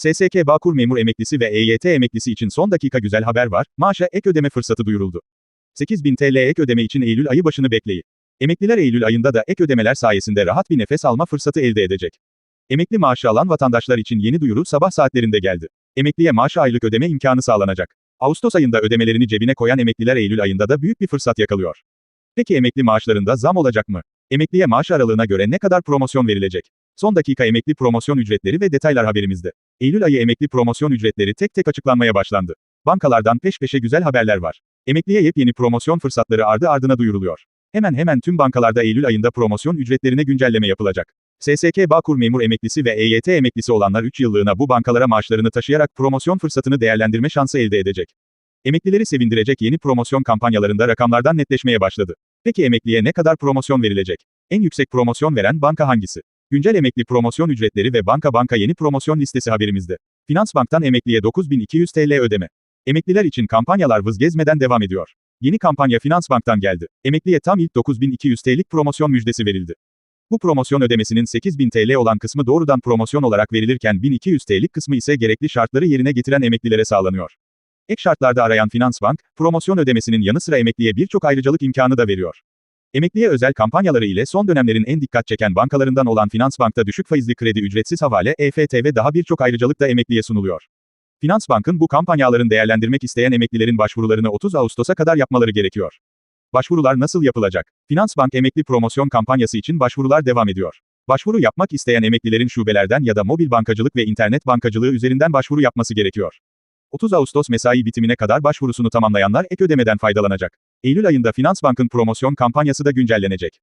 SSK Bağkur memur emeklisi ve EYT emeklisi için son dakika güzel haber var, maaşa ek ödeme fırsatı duyuruldu. 8000 TL ek ödeme için Eylül ayı başını bekleyin. Emekliler Eylül ayında da ek ödemeler sayesinde rahat bir nefes alma fırsatı elde edecek. Emekli maaşı alan vatandaşlar için yeni duyuru sabah saatlerinde geldi. Emekliye maaş aylık ödeme imkanı sağlanacak. Ağustos ayında ödemelerini cebine koyan emekliler Eylül ayında da büyük bir fırsat yakalıyor. Peki emekli maaşlarında zam olacak mı? Emekliye maaş aralığına göre ne kadar promosyon verilecek? Son dakika emekli promosyon ücretleri ve detaylar haberimizde. Eylül ayı emekli promosyon ücretleri tek tek açıklanmaya başlandı. Bankalardan peş peşe güzel haberler var. Emekliye yepyeni promosyon fırsatları ardı ardına duyuruluyor. Hemen hemen tüm bankalarda Eylül ayında promosyon ücretlerine güncelleme yapılacak. SSK Bağkur memur emeklisi ve EYT emeklisi olanlar 3 yıllığına bu bankalara maaşlarını taşıyarak promosyon fırsatını değerlendirme şansı elde edecek. Emeklileri sevindirecek yeni promosyon kampanyalarında rakamlardan netleşmeye başladı. Peki emekliye ne kadar promosyon verilecek? En yüksek promosyon veren banka hangisi? Güncel emekli promosyon ücretleri ve banka banka yeni promosyon listesi haberimizde. Finansbank'tan emekliye 9200 TL ödeme. Emekliler için kampanyalar vız gezmeden devam ediyor. Yeni kampanya Finansbank'tan geldi. Emekliye tam ilk 9200 TL'lik promosyon müjdesi verildi. Bu promosyon ödemesinin 8000 TL olan kısmı doğrudan promosyon olarak verilirken 1200 TL'lik kısmı ise gerekli şartları yerine getiren emeklilere sağlanıyor. Ek şartlarda arayan Finansbank, promosyon ödemesinin yanı sıra emekliye birçok ayrıcalık imkanı da veriyor. Emekliye özel kampanyaları ile son dönemlerin en dikkat çeken bankalarından olan Finansbank'ta düşük faizli kredi ücretsiz havale, EFT ve daha birçok ayrıcalık da emekliye sunuluyor. Finansbank'ın bu kampanyaların değerlendirmek isteyen emeklilerin başvurularını 30 Ağustos'a kadar yapmaları gerekiyor. Başvurular nasıl yapılacak? Finansbank emekli promosyon kampanyası için başvurular devam ediyor. Başvuru yapmak isteyen emeklilerin şubelerden ya da mobil bankacılık ve internet bankacılığı üzerinden başvuru yapması gerekiyor. 30 Ağustos mesai bitimine kadar başvurusunu tamamlayanlar ek ödemeden faydalanacak. Eylül ayında Finansbank'ın promosyon kampanyası da güncellenecek.